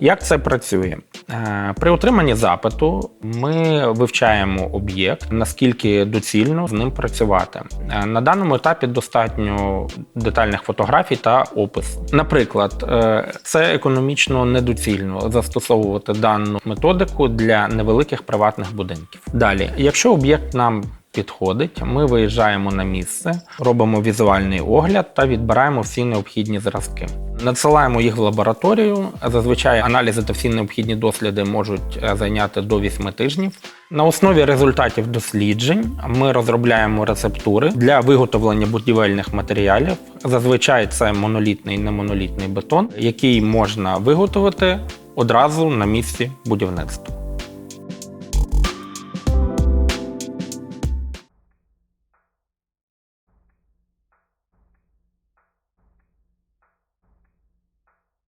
Як це працює? Е, При отриманні запиту ми вивчаємо об'єкт, наскільки доцільно з ним працювати. Е, На даному етапі достатньо детальних фотографій та опису. Наприклад, е, це економічно недоцільно застосовувати дану методику для невеликих приватних будинків. Далі, якщо об'єкт нам Підходить, ми виїжджаємо на місце, робимо візуальний огляд та відбираємо всі необхідні зразки. Надсилаємо їх в лабораторію. Зазвичай аналізи та всі необхідні досліди можуть е, зайняти до 8 тижнів. На основі результатів досліджень ми розробляємо рецептури для виготовлення будівельних матеріалів. Зазвичай це монолітний і немонолітний бетон, який можна виготовити одразу на місці будівництва.